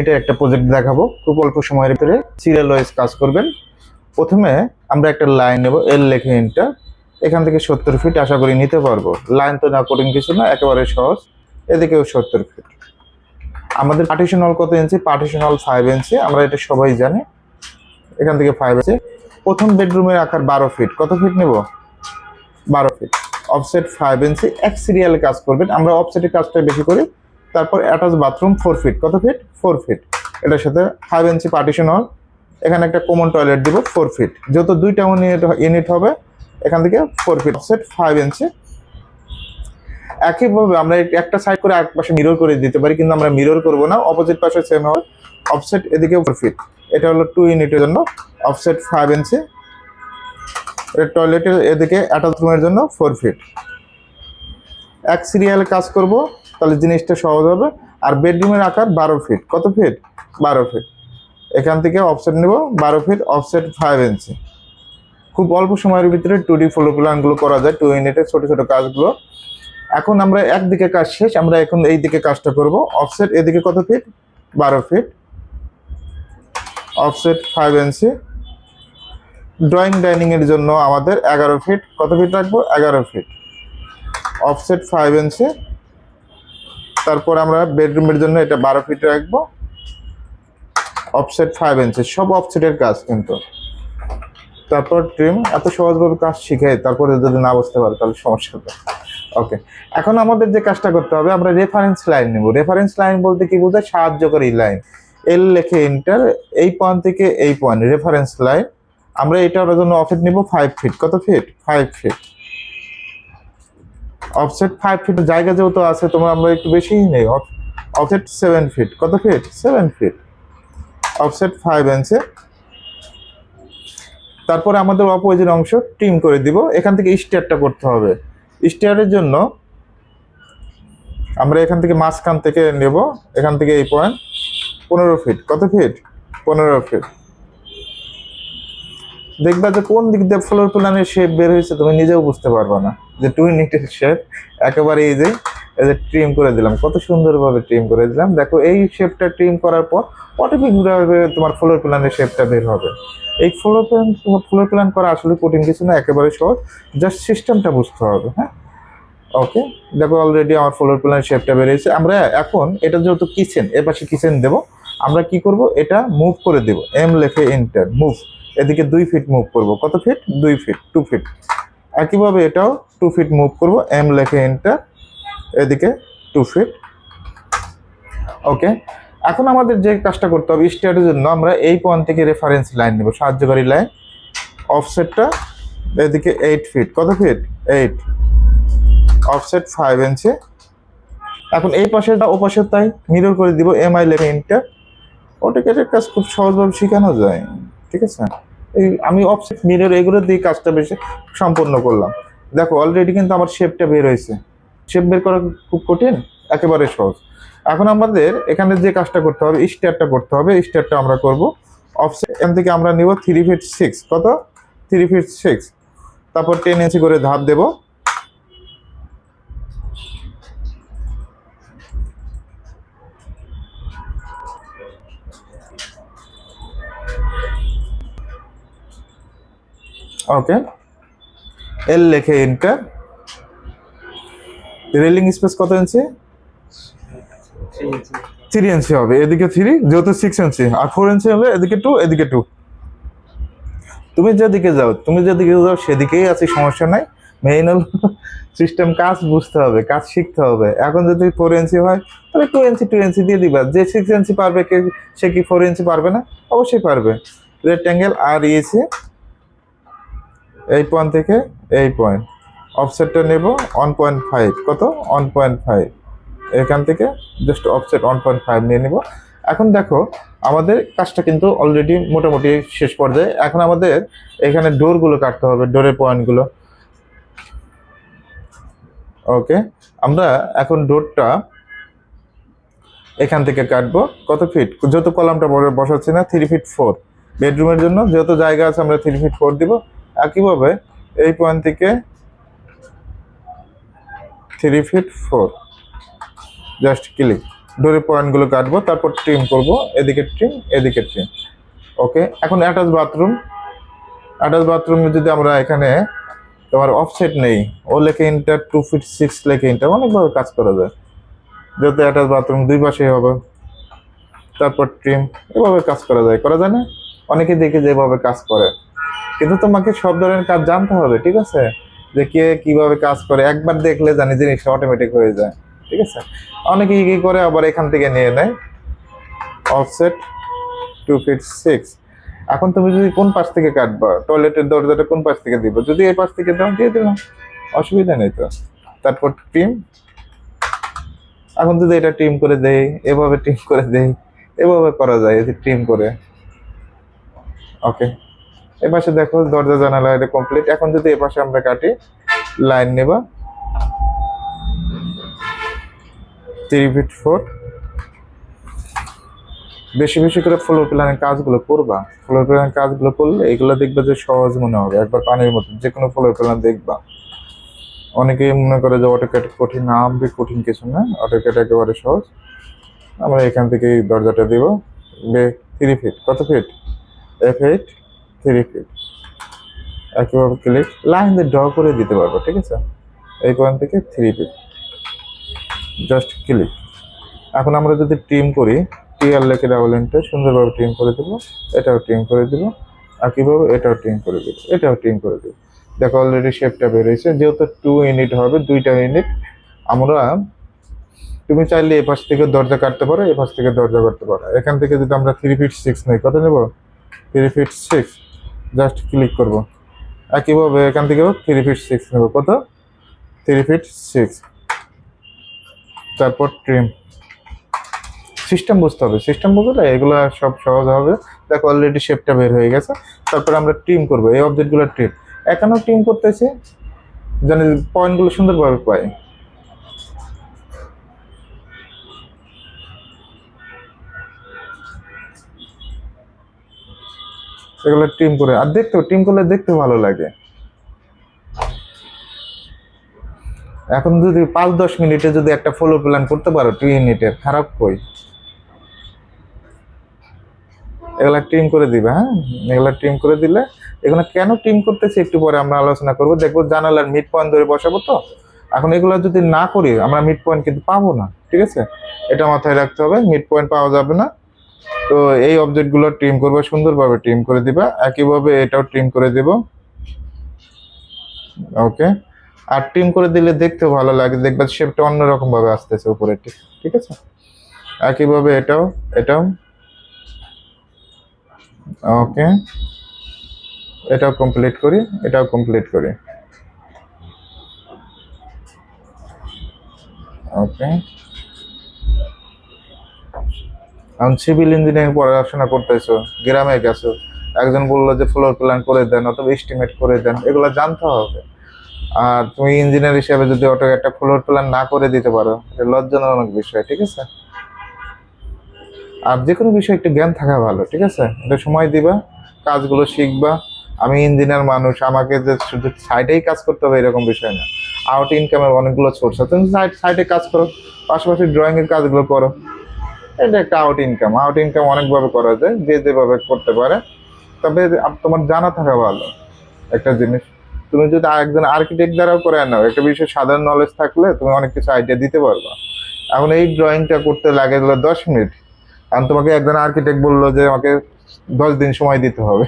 এটা একটা প্রজেক্ট দেখাবো। খুব অল্প সময়ের ভিতরে সিরিয়াল ওয়াইজ কাজ করবেন। প্রথমে আমরা একটা লাইন নেব এল লেখে ইন্টার এখান থেকে সত্তর ফিট আশা করি নিতে পারব। লাইন তো না কঠিন কিছু না, একেবারে সহজ। এদিকেও সত্তর ফিট আমাদের পার্টিশন কত ইঞ্চি পার্টিশন হল ফাইভ ইঞ্চি আমরা এটা সবাই জানি। এখান থেকে ফাইভ ইঞ্চি প্রথম বেডরুমের আকার বারো ফিট কত ফিট নেব? বারো ফিট অফসেট ফাইভ ইঞ্চি এক সিরিয়ালে কাজ করবেন। আমরা অফসেটের কাজটা বেশি করি। তারপর অ্যাটাচ বাথরুম ফোর ফিট কত ফিট ফোর ফিট এটার সাথে ফাইভ ইঞ্চি পার্টিশন হল এখানে একটা কমন টয়লেট দিব ফোর ফিট যেহেতু দুইটা ইউনিট ইউনিট হবে, এখান থেকে four feet set five inch একইভাবে আমরা একটা সাইড করে এক পাশে মিরর করে দিতে পারি, কিন্তু আমরা মিরর করব না। অপোজিট পাশে সেম হবে। অফসেট এদিকে ফোর ফিট এটা হলো টু ইউনিটের জন্য অফসেট ফাইভ ইঞ্চি টয়লেটের এদিকে অ্যাটাচ রুমের জন্য ফোর ফিট এক সিরিয়ালে কাজ করব। তাহলে জিনিসটা সহজ হবে। আর বেডরুমের আকার বারো ফিট কত ফিট বারো ফিট এখান থেকে অফসেট নেব, বারো ফিট অফসেট ফাইভ ইঞ্চি খুব অল্প সময়ের ভিতরে টু ডি ফ্লোর প্ল্যানগুলো করা যায় টু ইউনিটের ছোটো ছোটো কাজগুলো। এখন আমরা একদিকে কাজ শেষ, আমরা এখন এই দিকে কাজটা করব। অফসেট এদিকে কত ফিট বারো feet offset five inch drawing ডাইনিংয়ের জন্য আমাদের এগারো ফিট কত ফিট রাখব? এগারো ফিট অফসেট ফাইভ ইঞ্চি তারপর আমরা বেডরুমের জন্য এটা বারো ফিট রাখব। অফসেট ফাইভ ইঞ্চি সব অফসেটের কাজ কিন্তু। তারপর ট্রিম এত সহজভাবে কাজ শিখে তারপরে যদি না বুঝতে পারে তাহলে সমস্যা হবে ওকে এখন আমাদের যে কাজটা করতে হবে, আমরা রেফারেন্স লাইন নেব। রেফারেন্স লাইন বলতে কি বোঝায়? সাহায্যকারী লাইন এল লেখে ইন্টার এই পয়েন্ট থেকে এই পয়েন্ট রেফারেন্স লাইন আমরা এটার জন্য অফসেট নিব ফাইভ ফিট কত feet five feet offset five feet জায়গা যেহেতু আছে, তোমার আমরা একটু বেশিই নেই। অফসেট সেভেন ফিট কত feet seven feet offset five inch তারপরে আমাদের অপোজিট অংশ টিম করে দিব। এখান থেকে স্টেয়ারটা করতে হবে। স্টেয়ারের জন্য আমরা এখান থেকে মাঝখান থেকে নেব। এখান থেকে এই পয়েন্ট পনেরো ফিট কত ফিট পনেরো ফিট দেখবা যে কোন দিক দিয়ে ফ্লোর প্ল্যানের শেপ বের হয়েছে, তুমি নিজেও বুঝতে পারবে না। যে টু ইউনিটের শেপ একেবারে এই যে এই যে ট্রিম করে দিলাম। কত সুন্দরভাবে ট্রিম করে দিলাম। দেখো, এই শেপটা ট্রিম করার পর অটোমেটিকভাবে তোমার ফ্লোর প্ল্যানের শেপটা বের হবে। এই ফ্লোর প্ল্যান ফ্লোর প্ল্যান করা আসলে কঠিন কিছু না, একেবারে সহজ। জাস্ট সিস্টেমটা বুঝতে হবে হ্যাঁ? ওকে দেখো অলরেডি আমার ফ্লোর প্ল্যানের শেপটা বেরিয়েছে। আমরা এখন, এটা যেহেতু কিচেন এর পাশে কিচেন দেবো। আমরা কি করব? এটা মুভ করে দেব। এম লেখে এন্টার মুভ এদিকে দুই ফিট মুভ করব। কত ফিট দুই ফিট টু ফিট একইভাবে এটাও টু ফিট মুভ করব এম লেখে এন্টার এদিকে টু ফিট ওকে এখন আমাদের যে কাজটা করতে হবে স্টেয়ারের জন্য আমরা এই পয়েন্ট থেকে রেফারেন্স লাইন নেব, সাহায্যকারী লাইন অফসেটটা এদিকে এইট ফিট কত fit eight offset five inch এখন এই পাশেরটা ও পাশের তাই মিরর করে দিব এম আই ইন্টার অটোকেটের কাজ খুব সহজভাবে শেখানো যায়, ঠিক আছে? এই আমি অফসেট মিরর এগুলো দিয়ে কাজটা বেশি সম্পন্ন করলাম। দেখো অলরেডি কিন্তু আমার শেপটা বের হয়েছে। শেপ বের করা খুব কঠিন, একেবারে সহজ। এখন আমাদের এখানে যে কাজটা করতে হবে স্টেপটা করতে হবে। স্টেপটা আমরা করব। অফসেট এখান থেকে আমরা নিব থ্রি ফিট সিক্স কত? থ্রি ফিট সিক্স তারপর টেন ইঞ্চি করে ধাপ দেবো। ওকে এল লেখে এন্টার রেলিং স্পেস কত ইঞ্চি থ্রি ইঞ্চি হবে, এদিকে থ্রি যেহেতু সিক্স ইঞ্চি আর ফোর ইঞ্চি হলে এদিকে টু এদিকে টু তুমি যেদিকে যাও, তুমি যেদিকে যাও, সেদিকেই আছে, সমস্যা নাই। মেইন হল সিস্টেম কাজ বুঝতে হবে, কাজ শিখতে হবে। এখন যদি ফোর ইঞ্চি হয়, তাহলে টু ইঞ্চি টু ইঞ্চি দিয়ে দিবা। যে সিক্স ইঞ্চি পারবে, কে সে কি ফোর ইঞ্চি পারবে না? অবশ্যই পারবে। রেক্ট্যাঙ্গেল আর ইয়েছে এই পয়েন্ট থেকে এই পয়েন্ট অফসেটটা নেব ওয়ান পয়েন্ট ফাইভ কত? ওয়ান পয়েন্ট ফাইভ এখান থেকে just offset one point five নিয়ে নেব। এখন দেখো, আমাদের কাজটা কিন্তু অলরেডি মোটামুটি শেষ পর্যায়ে। এখন আমাদের এখানে ডোরগুলো কাটতে হবে ডোরের পয়েন্টগুলো ওকে আমরা এখন ডোরটা এখান থেকে কাটবো। কত ফিট যেহেতু কলামটা বসাচ্ছি না থ্রি ফিট ফোর বেডরুমের জন্য যেহেতু জায়গা আছে, আমরা থ্রি ফিট ফোর দিব। একইভাবে এই পয়েন্ট থেকে three feet four just click ডোরের পয়েন্টগুলো কাটবো, তারপর ট্রিম করব, এদিকে ট্রিম এদিকে ট্রিম ওকে এখন অ্যাটাচ বাথরুম অ্যাটাচ বাথরুমে যদি আমরা এখানে তোমার অফসেট নেই, ও লেখে ইন্টার টু ফিট সিক্স লেখে ইন্টার অনেকভাবে কাজ করা যায়। যেহেতু অ্যাটাচ বাথরুম দুই পাশেই হবে, তারপর ট্রিম এভাবে কাজ করা যায় করা যায় না? অনেকে দেখে যেভাবে কাজ করে। কিন্তু তোমাকে সব ধরনের কাজ জানতে হবে, ঠিক আছে? যে কে কীভাবে কাজ করে, একবার দেখলে জানি জিনিসটা অটোমেটিক হয়ে যায়, ঠিক আছে? অনেকে কি করে, আবার এখান থেকে নিয়ে নেয়। অফসেট টু ফিট সিক্স এখন তুমি যদি কোন পাশ থেকে কাটবা টয়লেটের দরজাটা কোন পাশ থেকে দিব? যদি এই পাশ থেকে দাও, দিয়ে দিলাম। অসুবিধা নেই তো। তারপর টিম এখন যদি এটা টিম করে দেই, এভাবে টিম করে দেই, এভাবে করা যায় টিম করে। ওকে এ পাশে দেখো দরজা, জানালা, এটা কমপ্লিট এখন যদি এ পাশে আমরা কাটি লাইন নেবা। থ্রি ফিট ফোর বেশি বেশি করে ফ্লোর প্ল্যানের কাজগুলো করবা। ফ্লোর প্ল্যানের কাজগুলো করলে এগুলো দেখবে যে সহজ মনে হবে। একবার পানির মতো যে কোনো ফ্লোর প্ল্যান দেখবা। অনেকেই মনে করে যে অটোক্যাট কঠিন না কঠিন কিছু না। অটোক্যাট একেবারে সহজ। আমরা এখান থেকে দরজাটা দিব। থ্রি ফিট কত feet F eight three feet একইভাবে ক্লিক লাইন দিয়ে ড্র করে দিতে পারব, ঠিক আছে? এই পয়েন্ট থেকে থ্রি ফিট জাস্ট ক্লিক এখন আমরা যদি টিম করি টিআর লেখে ডাবল এন্টার সুন্দরভাবে টিম করে দেবো, এটাও টিম করে দেবো, একইভাবে এটাও টিম করে দেবো, এটাও টিম করে দেবো। দেখো অলরেডি শেপটা বেরিয়েছে, যেহেতু টু ইউনিট হবে, দুইটা ইউনিট আমরা তুমি চাইলে এ পাশ থেকে দরজা কাটতে পারো, এ পাশ থেকে দরজা কাটতে পারো। এখান থেকে যদি আমরা থ্রি ফিট সিক্স নেই, কত নেব? Three feet six just click করব। একইভাবে এখান থেকেও থ্রি ফিট সিক্স নেব। কত? থ্রি ফিট সিক্স তারপর ট্রিম সিস্টেম বুঝতে হবে। সিস্টেম বুঝলে এগুলো সব সহজ হবে। দেখো অলরেডি শেপটা বের হয়ে গেছে। তারপর আমরা ট্রিম করব। এই অবজেক্টগুলো ট্রিম এখানেও ট্রিম করতেছি। যেন পয়েন্টগুলো সুন্দরভাবে পাই। এগুলো টিম করে। আর দেখতে টিম করলে দেখতে ভালো লাগে। এখন যদি পাঁচ, দশ মিনিটে যদি একটা ফলো প্ল্যান করতে পারো টু ইউনিটের খারাপ কই? এগুলা টিম করে দিবে হ্যাঁ? এগুলা টিম করে দিলে এখানে কেন টিম করতেছি একটু পরে আমরা আলোচনা করব। দেখব জানালার মিড পয়েন্ট ধরে বসাবো তো। এখন এগুলো যদি না করি, আমরা মিড পয়েন্ট কিন্তু পাবো না, ঠিক আছে? এটা মাথায় রাখতে হবে মিড পয়েন্ট পাওয়া যাবে না। তো এই অবজেক্টগুলো ট্রিম করবে, সুন্দরভাবে ট্রিম করে দিবা। একইভাবে এটাও ট্রিম করে দেব। ওকে আর ট্রিম করে দিলে দেখতে ভালো লাগে। দেখবা শেপটা অন্যরকম ভাবে আসতেছে উপরে ঠিক আছে? একইভাবে এটাও এটাও। ওকে এটাও কমপ্লিট করি, এটাও কমপ্লিট করি। ওকে এখন সিভিল ইঞ্জিনিয়ারিং পড়াশোনা করতেছো, গ্রামে গেছো, একজন বলল যে ফ্লোর প্ল্যান করে দেন অথবা এস্টিমেট করে দেন, এগুলো জানতে হবে। আর তুমি ইঞ্জিনিয়ার হিসেবে যদি অটো একটা ফ্লোর প্ল্যান না করে দিতে পারো, এটা লজ্জাজনক বিষয়, ঠিক আছে? আর যে কোনো বিষয়ে একটু জ্ঞান থাকা ভালো, ঠিক আছে? এটা সময় দিবা, কাজগুলো শিখবা। আমি ইঞ্জিনিয়ার মানুষ, আমাকে যে শুধু সাইডেই কাজ করতে হবে এরকম বিষয় না। আউট ইনকামের অনেকগুলো সোর্স আছে, তুমি সাইড সাইডে কাজ করো, পাশাপাশি ড্রয়িংয়ের কাজগুলো করো। এটা একটা আউট ইনকাম আউট ইনকাম অনেকভাবে করা যায়, যে যেভাবে করতে পারে। তবে তোমার জানা থাকা ভালো একটা জিনিস। তুমি যদি একজন আর্কিটেক্ট দ্বারাও করে নাও, একটা বিষয়ে সাধারণ নলেজ থাকলে তুমি অনেক কিছু আইডিয়া দিতে পারবা। এখন এই ড্রয়িংটা করতে লাগে গেলো দশ মিনিট। কারণ তোমাকে একজন আর্কিটেক্ট বলল যে আমাকে দশ দিন সময় দিতে হবে।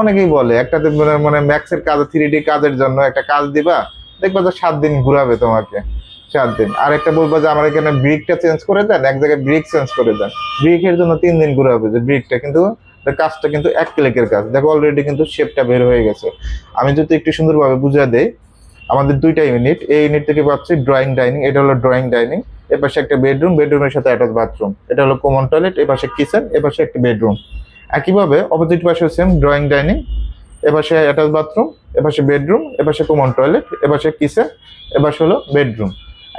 অনেকেই বলে একটা তো মানে ম্যাক্সের কাজ থ্রি ডি কাজের জন্য একটা কাজ দিবা, দেখবা যে সাত দিন ঘুরাবে তোমাকে। চার দিন। আর একটা বলব যে আমার এখানে ব্রিকটা চেঞ্জ করে দেন, এক জায়গায় ব্রিক চেঞ্জ করে দেন। ব্রিকের জন্য তিন দিন ঘুরে হবে যে ব্রিকটা, কিন্তু কাজটা কিন্তু এক ক্লিকের কাজ। দেখো অলরেডি কিন্তু শেপটা বের হয়ে গেছে। আমি যদি একটু সুন্দরভাবে বুঝিয়ে দেই, আমাদের দুইটা ইউনিট এই ইউনিট থেকে পাচ্ছি ড্রয়িং ডাইনিং এটা হলো ড্রয়িং ডাইনিং এ পাশে একটা বেডরুম বেডরুমের সাথে অ্যাটাচ বাথরুম এটা হলো কমন টয়লেট এ পাশে কিচেন এ পাশে একটা বেডরুম একইভাবে অপোজিট পাশে সেম ড্রয়িং ডাইনিং এ পাশে অ্যাটাচ বাথরুম এ পাশে বেডরুম এ পাশে কমন টয়লেট এ পাশে কিচেন এ পাশে হলো বেডরুম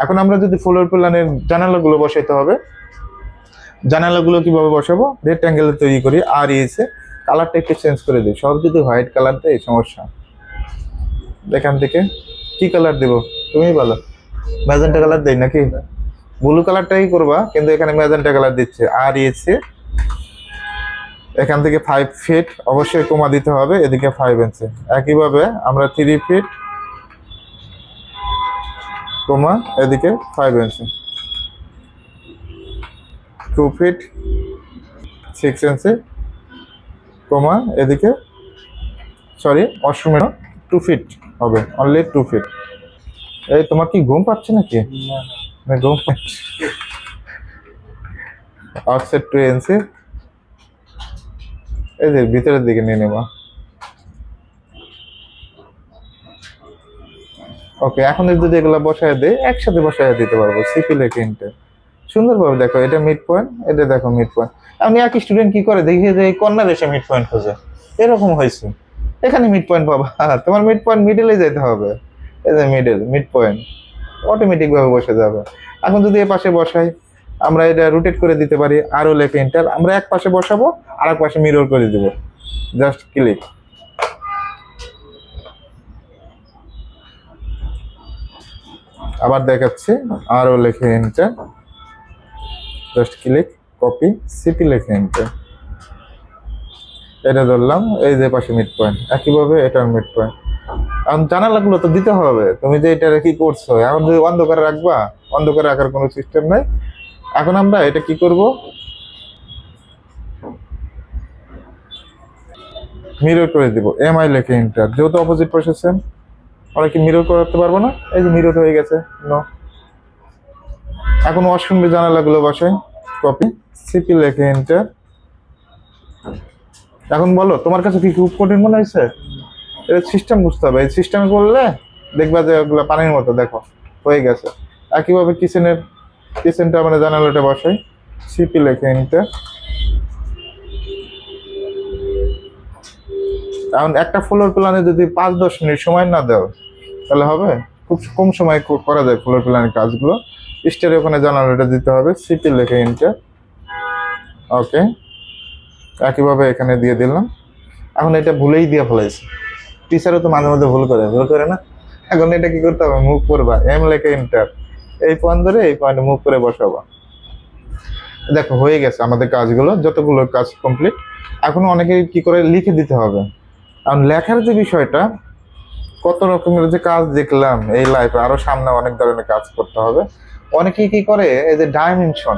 এখন আমরা যদি ফ্লোর প্ল্যানের জানালাগুলো বসাইতে হবে, জানালাগুলো কীভাবে বসাবো? রেক্ট্যাঙ্গেল তৈরি করি আর ইয়েছে কালারটা একটু চেঞ্জ করে দিই, সব যদি হোয়াইট কালার দেয়, সমস্যা। এখান থেকে কি কালার দেবো? তুমি বলো। ম্যাজেন্টা কালার দেই নাকি? ব্লু কালারটাই করবা, কিন্তু এখানে ম্যাজেন্টা কালার দিচ্ছে। আর ইয়েছে এখান থেকে ফাইভ ফিট অবশ্যই কমা দিতে হবে, এদিকে ফাইভ ইঞ্চি একইভাবে আমরা থ্রি ফিট কমা এদিকে five inch two feet six inch comma এদিকে সরি অষ্টমে টু ফিট হবে অনলি টু ফিট এই তোমার কি ঘুম পাচ্ছে নাকি? না। ঘুম পাচ্ছে। আউটসাইড টু ইঞ্চি এই যে ভিতরের দিকে নিয়ে নেবা। ওকে এখন যদি এগুলো বসায় দেয় একসাথে বসায় দিতে পারব সিপি লেখে ইন্টে সুন্দরভাবে দেখো, এটা মিড পয়েন্ট এটা দেখো মিড পয়েন্ট আমি এক স্টুডেন্ট কি করে দেখি যে কর্নার এসে মিড পয়েন্ট খোঁজে? এরকম হয়েছে। এখানে মিড পয়েন্ট পাবা। তোমার মিড পয়েন্ট মিডলে যেতে হবে। এই যে মিডল মিড পয়েন্ট অটোমেটিকভাবে বসে যাবে। এখন যদি এ পাশে বসাই, আমরা এটা রোটেট করে দিতে পারি আরও লেখে ইন্টার আমরা এক পাশে বসাবো আর এক পাশে মিরর করে দিব। জাস্ট ক্লিক আবার দেখাচ্ছি, আরও লেখে enter just click copy CP লেখে ইন্টার এটা ধরলাম, এই যে পাশে মিড পয়েন্ট একইভাবে এটার মিড পয়েন্ট এখন জানা লাগল তো দিতে হবে, তুমি যে এটা কি করছ? এখন যদি অন্ধকারে রাখবা, অন্ধকারে রাখার কোনো সিস্টেম নাই। এখন আমরা এটা কি করব? মিরর করে দিব এম আই লেখে ইন্টার যেহেতু অপোজিট সেম আমরা কি মিরর করতে পারব না। এই যে মিরর হয়ে গেছে। নো এখন ওয়াশরুম জানালাগুলো বসাই কপি সিপি লেখে ইন্টার এখন বলো, তোমার কাছে কি খুব কঠিন মনে হয়েছে? এটা সিস্টেম বুঝতে হবে। এই সিস্টেমে করলে দেখবা যে ওগুলো পানির মতো, দেখো, হয়ে গেছে। একইভাবে কিচেনের কিচেনটা মানে জানালাটা বসাই সিপি লেখে নিতে এখন একটা ফ্লোর প্ল্যানে যদি পাঁচ দশ মিনিট সময় না দাও তাহলে হবে? খুব কম সময় করা যায় ফ্লোর প্ল্যানের কাজগুলো। স্টারে ওখানে জানালাটা দিতে হবে সিপি লেখে ইন্টার ওকে একইভাবে এখানে দিয়ে দিলাম। এখন এটা ভুলেই দিয়ে ফেলাইছে। টিচারও তো মাঝে মধ্যে ভুল করে ভুল করে না? এখন এটা কি করতে হবে? মুভ করবা। এম লেখে ইন্টার এই পয়েন্ট ধরে এই পয়েন্টে মুভ করে বসাবা। দেখো, হয়ে গেছে আমাদের কাজগুলো। যতগুলো কাজ কমপ্লিট এখন অনেকে কি করে লিখে দিতে হবে? কারণ লেখার যে বিষয়টা কত রকমের যে কাজ দেখলাম এই লাইফে আরও সামনে অনেক ধরনের কাজ করতে হবে। অনেকেই কি করে, এই যে ডাইমেনশন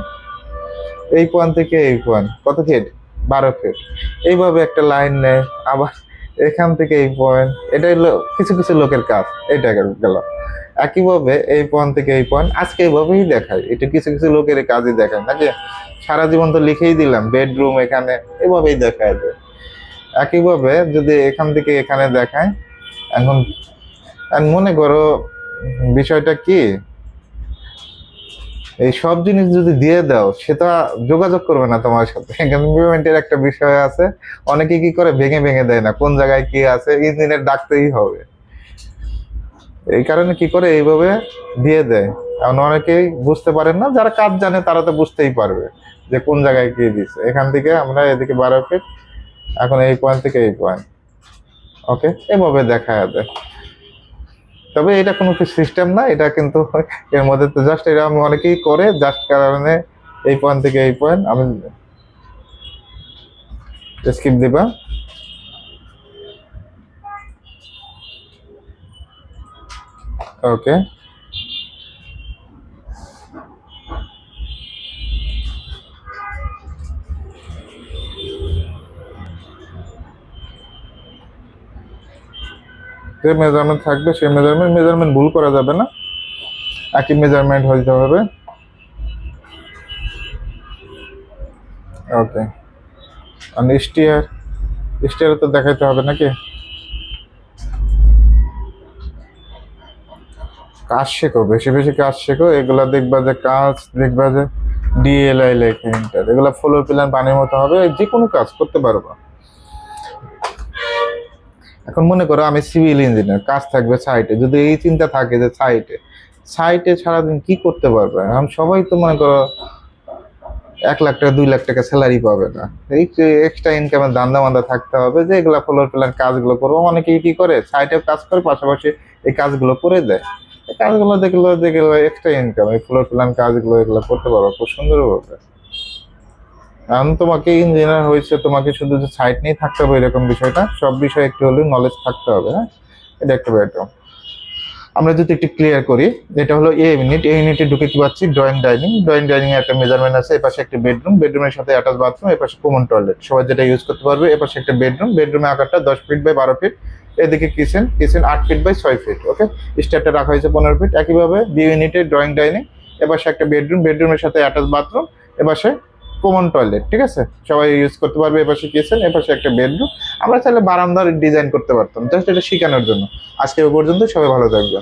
এই পয়েন্ট থেকে এই পয়েন্ট কত ফিট বারো ফিট এইভাবে একটা লাইন নেয়, আবার এখান থেকে এই পয়েন্ট এটাই কিছু কিছু লোকের কাজ এটা গেল। একইভাবে এই পয়েন্ট থেকে এই পয়েন্ট আজকে এইভাবেই দেখায় এটা কিছু কিছু লোকের কাজই দেখায়, নাকি? সারা জীবন তো লিখেই দিলাম বেডরুম এখানে, এভাবেই দেখায়। দেয় একইভাবে যদি এখান থেকে এখানে দেখায় এখন মনে করো বিষয়টা কি? এই সব জিনিস যদি দিয়ে দাও সেটা যোগাযোগ করবে না তোমার সাথে। এখানে পেমেন্টের একটা বিষয় আছে। অনেকে কি করে? ভেঙে ভেঙে দেয় না। কোন জায়গায় কি আছে ইঞ্জিনিয়ার ডাকতেই হবে। এই কারণে কি করে? এইভাবে দিয়ে দেয়। এখন অনেকেই বুঝতে পারেন না, যারা কাজ জানে তারা তো বুঝতেই পারবে যে কোন জায়গায় কি দিচ্ছে। এখান থেকে আমরা এদিকে বারো ফিট এখন এই পয়েন্ট থেকে এই পয়েন্ট ওকে এভাবে দেখা যাবে তবে এটা কোনো সিস্টেম না, এটা কিন্তু এর মধ্যে তো জাস্ট এটা আমি অনেকেই করে জাস্ট কারণে এই পয়েন্ট থেকে এই পয়েন্ট আমি স্কিপ দিবা। ওকে যে মেজারমেন্ট থাকবে, সেই মেজারমেন্ট মেজারমেন্ট ভুল করা যাবে না। একই মেজারমেন্ট হইতে হবে। ওকে আর স্টিয়ার স্টিয়ার তো দেখাইতে হবে নাকি? কাজ শেখো, বেশি বেশি কাজ শেখো। এগুলা দেখবা যে কাজ, দেখবা যে ডিএলআই লেখে ইন্টার এগুলা ফ্লোর প্ল্যান পানির মতো হবে। যে কোনো কাজ করতে পারবা। এখন মনে করো আমি সিভিল ইঞ্জিনিয়ার কাজ থাকবে সাইটে যদি এই চিন্তা থাকে যে সাইটে সাইটে সারাদিন কি করতে পারবে? এখন সবাই তো মনে করো এক লাখ টাকা, দুই লাখ টাকা স্যালারি পাবে না। এই এক্সট্রা ইনকামের দান্দা মান্দা থাকতে হবে যে এগুলা ফ্লোর প্ল্যান কাজগুলো করব। অনেকেই কি করে? সাইটে কাজ করে, পাশাপাশি এই কাজগুলো করে দেয়। এই কাজগুলো দেখল দেখল এক্সট্রা ইনকাম এই ফ্লোর প্ল্যান কাজগুলো এগুলো করতে পারো খুব সুন্দর এখন তোমাকে ইঞ্জিনিয়ার হয়েছে, তোমাকে শুধু যে সাইট নিয়ে থাকতে হবে এরকম বিষয়টা, সব বিষয়ে একটু হলেও নলেজ থাকতে হবে হ্যাঁ? এটা একটা বেডরুম আমরা যদি একটু ক্লিয়ার করি, এটা হলো এ ইউনিট এই ইউনিটে ঢুকে কি পাচ্ছি? ড্রয়িং ডাইনিং ড্রয়িং ডাইনিং একটা মেজারমেন্ট আছে এপাশে একটা বেডরুম বেডরুমের সাথে অ্যাটাচ বাথরুম এপাশে কমন টয়লেট সবাই যেটা ইউজ করতে পারবে এপাশে একটা বেডরুম বেডরুমের আকারটা দশ ফিট বাই বারো ফিট এদিকে কিচেন কিচেন আট ফিট বাই ছয় ফিট ওকে স্টেপটা রাখা হয়েছে পনেরো ফিট একইভাবে বি ইউনিটে ড্রয়িং ডাইনিং এপাশে একটা বেডরুম বেডরুমের সাথে অ্যাটাচ বাথরুম এপাশে কমন টয়লেট ঠিক আছে? সবাই ইউজ করতে পারবে, এপাশে কিচেন এপাশে একটা বেডরুম আমরা তাহলে বারান্দার ডিজাইন করতে পারতাম জাস্ট এটা শেখানোর জন্য। আজকে পর্যন্ত সবাই ভালো থাকবে